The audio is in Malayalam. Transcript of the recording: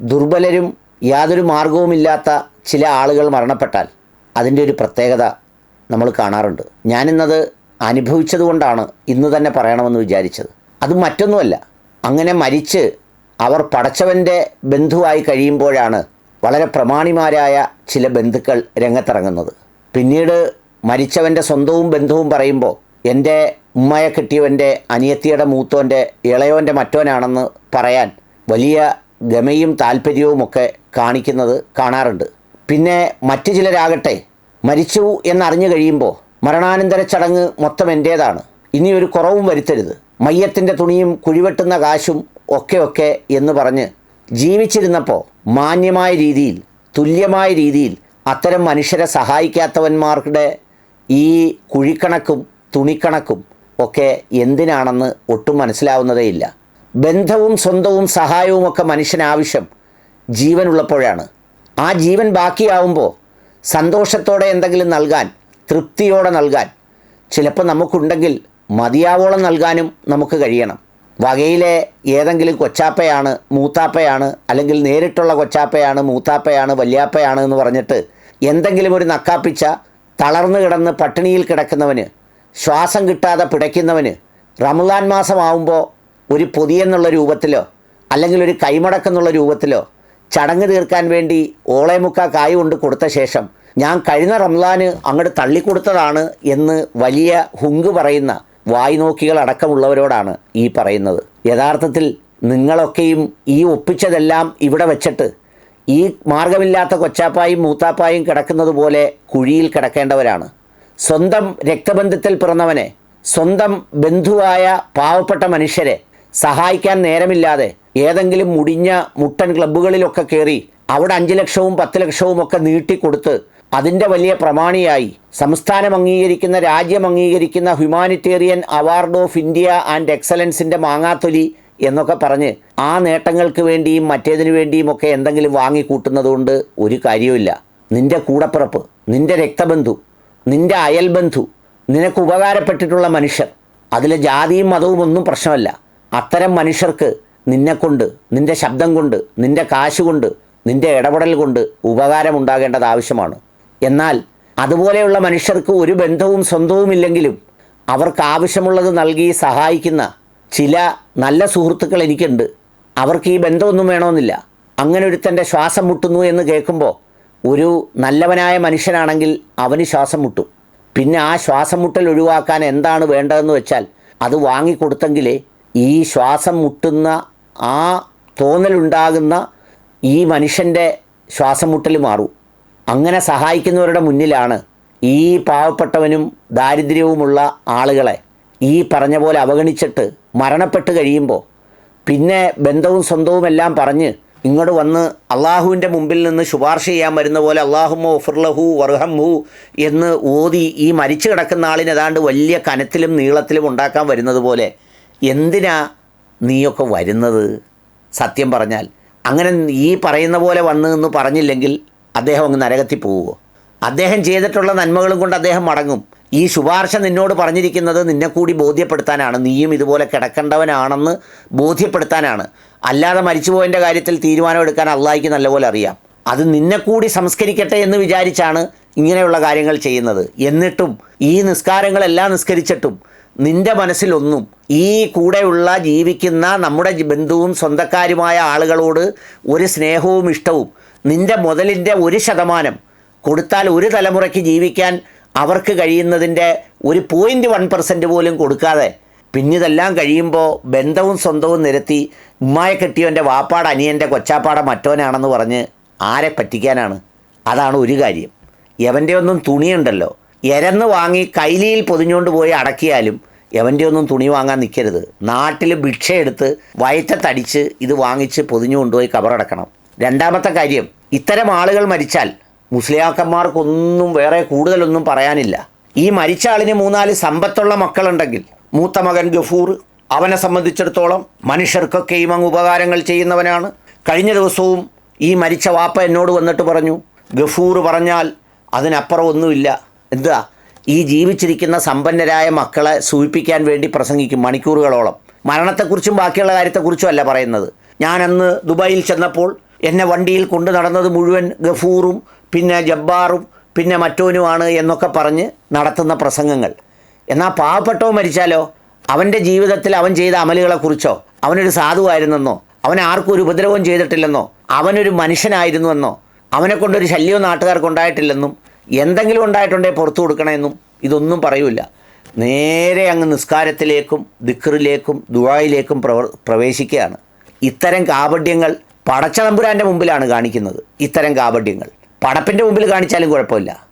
ദുർബലരും യാതൊരു മാർഗവുമില്ലാത്ത ചില ആളുകൾ മരണപ്പെട്ടാൽ അതിന്റെ ഒരു പ്രത്യേകത നമ്മൾ കാണാറുണ്ട്. ഞാനിന്നത് അനുഭവിച്ചതുകൊണ്ടാണ് ഇന്ന് തന്നെ പറയണമെന്ന് വിചാരിച്ചത്. അത് മറ്റൊന്നുമല്ല. അങ്ങനെ മരിച്ച് അവർ പടച്ചവന്റെ ബന്ധുവായി കഴിയുമ്പോഴാണ് വളരെ പ്രമാണിമാരായ ചില ബന്ധുക്കൾ രംഗത്തിറങ്ങുന്നത്. പിന്നീട് മരിച്ചവന്റെ സ്വന്തവും ബന്ധുവും പറയുമ്പോൾ എന്റെ ഉമ്മയെ കിട്ടിയവന്റെ അനിയത്തിയുടെ മൂത്തോന്റെ ഇളയോന്റെ മറ്റോനാണെന്ന് പറയാൻ വലിയ ഗമയും താല്പര്യവുമൊക്കെ കാണിക്കുന്നത് കാണാറുണ്ട്. പിന്നെ മറ്റു ചിലരാകട്ടെ മരിച്ചു എന്നറിഞ്ഞു കഴിയുമ്പോൾ മരണാനന്തര ചടങ്ങ് മൊത്തം എന്റേതാണ് ഇനി ഒരു കുറവും വരുത്തരുത്. മയ്യത്തിന്റെ തുണിയും കുഴിവെട്ടുന്ന കാശും ഒക്കെ ഒക്കെ എന്ന് പറഞ്ഞ് ജീവിച്ചിരുന്നപ്പോൾ മാന്യമായ രീതിയിൽ തുല്യമായ രീതിയിൽ അത്തരം മനുഷ്യരെ സഹായിക്കാത്തവന്മാരുടെ ഈ കുഴിക്കണക്കും തുണിക്കണക്കും ഒക്കെ എന്തിനാണെന്ന് ഒട്ടും മനസ്സിലാവുന്നതേയില്ല. ബന്ധവും സ്വന്തവും സഹായവും ഒക്കെ മനുഷ്യനാവശ്യം ജീവനുള്ളപ്പോഴാണ്. ആ ജീവൻ ബാക്കിയാവുമ്പോൾ സന്തോഷത്തോടെ എന്തെങ്കിലും നൽകാൻ തൃപ്തിയോടെ നൽകാൻ ചിലപ്പോൾ നമുക്കുണ്ടെങ്കിൽ മതിയാവോളം നൽകാനും നമുക്ക് കഴിയണം. വകയിലെ ഏതെങ്കിലും കൊച്ചാപ്പയാണ് മൂത്താപ്പയാണ് അല്ലെങ്കിൽ നേരിട്ടുള്ള കൊച്ചാപ്പയാണ് മൂത്താപ്പയാണ് വല്യാപ്പയാണ് എന്ന് പറഞ്ഞിട്ട് എന്തെങ്കിലും ഒരു നക്കാപ്പിച്ച തളർന്നു കിടന്ന് പട്ടിണിയിൽ കിടക്കുന്നവന് ശ്വാസം കിട്ടാതെ പിടയ്ക്കുന്നവന് റമദാൻ മാസമാവുമ്പോൾ ഒരു പൊതിയെന്നുള്ള രൂപത്തിലോ അല്ലെങ്കിൽ ഒരു കൈമടക്കെന്നുള്ള രൂപത്തിലോ ചടങ്ങ് തീർക്കാൻ വേണ്ടി ഓളേമുക്കാ കായ് കൊണ്ട് കൊടുത്ത ശേഷം ഞാൻ കഴിഞ്ഞ റംലാന് അങ്ങോട്ട് തള്ളിക്കൊടുത്തതാണ് എന്ന് വലിയ ഹുങ്ക് പറയുന്ന വായ്നോക്കികൾ അടക്കമുള്ളവരോടാണ് ഈ പറയുന്നത്. യഥാർത്ഥത്തിൽ നിങ്ങളൊക്കെയും ഈ ഒപ്പിച്ചതെല്ലാം ഇവിടെ വെച്ചിട്ട് ഈ മാർഗമില്ലാത്ത കൊച്ചാപ്പായും മൂത്താപ്പായും കിടക്കുന്നത് പോലെ കുഴിയിൽ കിടക്കേണ്ടവരാണ്. സ്വന്തം രക്തബന്ധത്തിൽ പിറന്നവനെ സ്വന്തം ബന്ധുവായ പാവപ്പെട്ട മനുഷ്യരെ സഹായിക്കാൻ നേരമില്ലാതെ ഏതെങ്കിലും മുടിഞ്ഞ മുട്ടൻ ക്ലബ്ബുകളിലൊക്കെ കയറി അവിടെ അഞ്ച് ലക്ഷവും പത്ത് ലക്ഷവും ഒക്കെ നീട്ടിക്കൊടുത്ത് അതിന്റെ വലിയ പ്രമാണിയായി. സംസ്ഥാനം അംഗീകരിക്കുന്ന രാജ്യം അംഗീകരിക്കുന്ന humanitarian award of India and എക്സലൻസിന്റെ മാങ്ങാത്തൊലി എന്നൊക്കെ പറഞ്ഞ് ആ നേട്ടങ്ങൾക്ക് വേണ്ടിയും മറ്റേതിനു വേണ്ടിയും ഒക്കെ എന്തെങ്കിലും വാങ്ങിക്കൂട്ടുന്നതുകൊണ്ട് ഒരു കാര്യവുമില്ല. നിന്റെ കൂടപ്പിറപ്പ് നിന്റെ രക്തബന്ധു നിന്റെ അയൽബന്ധു നിനക്ക് ഉപകാരപ്പെട്ടിട്ടുള്ള മനുഷ്യർ അതിലെ ജാതിയും മതവും ഒന്നും പ്രശ്നമല്ല. അത്തരം മനുഷ്യർക്ക് നിന്നെക്കൊണ്ട് നിന്റെ ശബ്ദം കൊണ്ട് നിന്റെ കാശ് കൊണ്ട് നിന്റെ ഇടപെടൽ കൊണ്ട് ഉപകാരമുണ്ടാകേണ്ടത് ആവശ്യമാണ്. എന്നാൽ അതുപോലെയുള്ള മനുഷ്യർക്ക് ഒരു ബന്ധവും സ്വന്തവും ഇല്ലെങ്കിലും അവർക്ക് ആവശ്യമുള്ളത് നൽകി സഹായിക്കുന്ന ചില നല്ല സുഹൃത്തുക്കൾ എനിക്കുണ്ട്. അവർക്ക് ഈ ബന്ധമൊന്നും വേണമെന്നില്ല. അങ്ങനെ ഒരുത്തന്റെ ശ്വാസം മുട്ടുന്നു എന്ന് കേൾക്കുമ്പോൾ ഒരു നല്ലവനായ മനുഷ്യനാണെങ്കിൽ അവന് ശ്വാസം മുട്ടും. പിന്നെ ആ ശ്വാസം മുട്ടൽ ഒഴിവാക്കാൻ എന്താണ് വേണ്ടതെന്ന് വെച്ചാൽ അത് വാങ്ങിക്കൊടുത്തെങ്കിലേ ഈ ശ്വാസം മുട്ടുന്ന ആ തോന്നലുണ്ടാകുന്ന ഈ മനുഷ്യന്റെ ശ്വാസം മുട്ടൽ മാറൂ. അങ്ങനെ സഹായിക്കുന്നവരുടെ മുന്നിലാണ് ഈ പാവപ്പെട്ടവനും ദാരിദ്ര്യവുമുള്ള ആളുകളെ ഈ പറഞ്ഞ പോലെ അവഗണിച്ചിട്ട് മരണപ്പെട്ട് കഴിയുമ്പോൾ പിന്നെ ബന്ധവും സ്വന്തവും എല്ലാം പറഞ്ഞ് ഇങ്ങോട്ട് വന്ന് അള്ളാഹുവിന്റെ മുമ്പിൽ നിന്ന് ശുപാർശ ചെയ്യാൻ വരുന്ന പോലെ അള്ളാഹുമോ വർഹം വർഹംഹു എന്ന് ഓതി ഈ മരിച്ചു കിടക്കുന്ന ആളിന് ഏതാണ്ട് വലിയ കനത്തിലും നീളത്തിലും ഉണ്ടാക്കാൻ വരുന്നത് പോലെ എന്തിനാ നീയൊക്കെ വരുന്നത്? സത്യം പറഞ്ഞാൽ അങ്ങനെ ഈ പറയുന്ന പോലെ വന്നു എന്ന് പറഞ്ഞില്ലെങ്കിൽ അദ്ദേഹം അങ്ങ് നരകത്തിൽ പോവുമോ അദ്ദേഹം ചെയ്തിട്ടുള്ള നന്മകളും കൊണ്ട് അദ്ദേഹം മടങ്ങും. ഈ ശുപാർശ നിന്നോട് പറഞ്ഞിരിക്കുന്നത് നിന്നെ കൂടി ബോധ്യപ്പെടുത്താനാണ്. നീയും ഇതുപോലെ കിടക്കേണ്ടവനാണെന്ന് ബോധ്യപ്പെടുത്താനാണ്. അല്ലാതെ മരിച്ചുപോയതിന്റെ കാര്യത്തിൽ തീരുമാനമെടുക്കാൻ അള്ളാഹിക്ക് നല്ലപോലെ അറിയാം. അത് നിന്നെ കൂടി സംസ്കരിക്കട്ടെ എന്ന് വിചാരിച്ചാണ് ഇങ്ങനെയുള്ള കാര്യങ്ങൾ ചെയ്യുന്നത്. എന്നിട്ടും ഈ നിസ്കാരങ്ങളെല്ലാം നിസ്കരിച്ചിട്ടും നിന്റെ മനസ്സിലൊന്നും ഈ കൂടെയുള്ള ജീവിക്കുന്ന നമ്മുടെ ബന്ധുവും സ്വന്തക്കാരുമായ ആളുകളോട് ഒരു സ്നേഹവും ഇഷ്ടവും നിന്റെ മുതലിന്റെ ഒരു ശതമാനം കൊടുത്താൽ ഒരു തലമുറയ്ക്ക് ജീവിക്കാൻ അവർക്ക് കഴിയുന്നതിന്റെ ഒരു പോയിന്റ് വൺ പെർസെന്റ് പോലും കൊടുക്കാതെ പിന്നിതെല്ലാം കഴിയുമ്പോൾ ബന്ധവും സ്വന്തവും നിരത്തി ഉമ്മായ കെട്ടിയവന്റെ വാപ്പാട് അനിയന്റെ കൊച്ചാപ്പാട മറ്റോനാണെന്ന് പറഞ്ഞ് ആരെ പറ്റിക്കാനാണ്? അതാണ് ഒരു കാര്യം. എവന്റെ ഒന്നും തുണിയുണ്ടല്ലോ. എരന്ന് വാങ്ങി കൈലിയിൽ പൊതിഞ്ഞുകൊണ്ട് പോയി അടക്കിയാലും എവന്റെ ഒന്നും തുണി വാങ്ങാൻ നിൽക്കരുത് നാട്ടിൽ ഭിക്ഷയെടുത്ത് വയറ്റത്തടിച്ച് ഇത് വാങ്ങിച്ച് പൊതിഞ്ഞു കൊണ്ടുപോയി കബറടക്കണം. രണ്ടാമത്തെ കാര്യം ഇത്തരം ആളുകൾ മരിച്ചാൽ മുസ്ലിയാക്കന്മാർക്കൊന്നും വേറെ കൂടുതലൊന്നും പറയാനില്ല. ഈ മരിച്ച ആളിന് മൂന്നാൽ സമ്പത്തുള്ള മക്കളുണ്ടെങ്കിൽ മൂത്ത മകൻ ഗഫൂർ അവനെ സംബന്ധിച്ചിടത്തോളം മനുഷ്യർക്കൊക്കെയും അങ്ങ് ഉപകാരങ്ങൾ ചെയ്യുന്നവനാണ്. കഴിഞ്ഞ ദിവസവും ഈ മരിച്ച വാപ്പ എന്നോട് വന്നിട്ട് പറഞ്ഞു ഗഫൂർ പറഞ്ഞാൽ അതിനപ്പുറം ഒന്നുമില്ല. എന്താ? ഈ ജീവിച്ചിരിക്കുന്ന സമ്പന്നരായ മക്കളെ സൂചിപ്പിക്കാൻ വേണ്ടി പ്രസംഗിക്കും മണിക്കൂറുകളോളം. മരണത്തെക്കുറിച്ചും ബാക്കിയുള്ള കാര്യത്തെക്കുറിച്ചും അല്ല പറയുന്നത്. ഞാൻ അന്ന് ദുബായിൽ ചെന്നപ്പോൾ എന്നെ വണ്ടിയിൽ കൊണ്ടു നടന്നത് മുഴുവൻ ഗഫൂറും പിന്നെ ജബ്ബാറും പിന്നെ മറ്റോനുമാണ് എന്നൊക്കെ പറഞ്ഞ് നടത്തുന്ന പ്രസംഗങ്ങൾ. എന്നാൽ പാവപ്പെട്ടവ മരിച്ചാലോ? അവന്റെ ജീവിതത്തിൽ അവൻ ചെയ്ത അമലുകളെക്കുറിച്ചോ? അവനൊരു സാധുവായിരുന്നെന്നോ? അവൻ ആർക്കും ഒരു ഉപദ്രവവും ചെയ്തിട്ടില്ലെന്നോ? അവനൊരു മനുഷ്യനായിരുന്നുവെന്നോ? അവനെ കൊണ്ടൊരു ശല്യവും നാട്ടുകാർക്ക് ഉണ്ടായിട്ടില്ലെന്നും എന്തെങ്കിലും ഉണ്ടായിട്ടുണ്ടെങ്കിൽ പുറത്തു കൊടുക്കണമെന്നും ഇതൊന്നും പറയൂല നേരെ അങ്ങ് നിസ്കാരത്തിലേക്കും ദിക്കറിലേക്കും ദുബായിലേക്കും പ്രവ പ്രവേശിക്കുകയാണ്. ഇത്തരം കാപഡ്യങ്ങൾ പടച്ചതമ്പുരാന്റെ മുമ്പിലാണ് കാണിക്കുന്നത്. ഇത്തരം കാപഡ്യങ്ങൾ പടപ്പിന്റെ മുമ്പിൽ കാണിച്ചാലും കുഴപ്പമില്ല.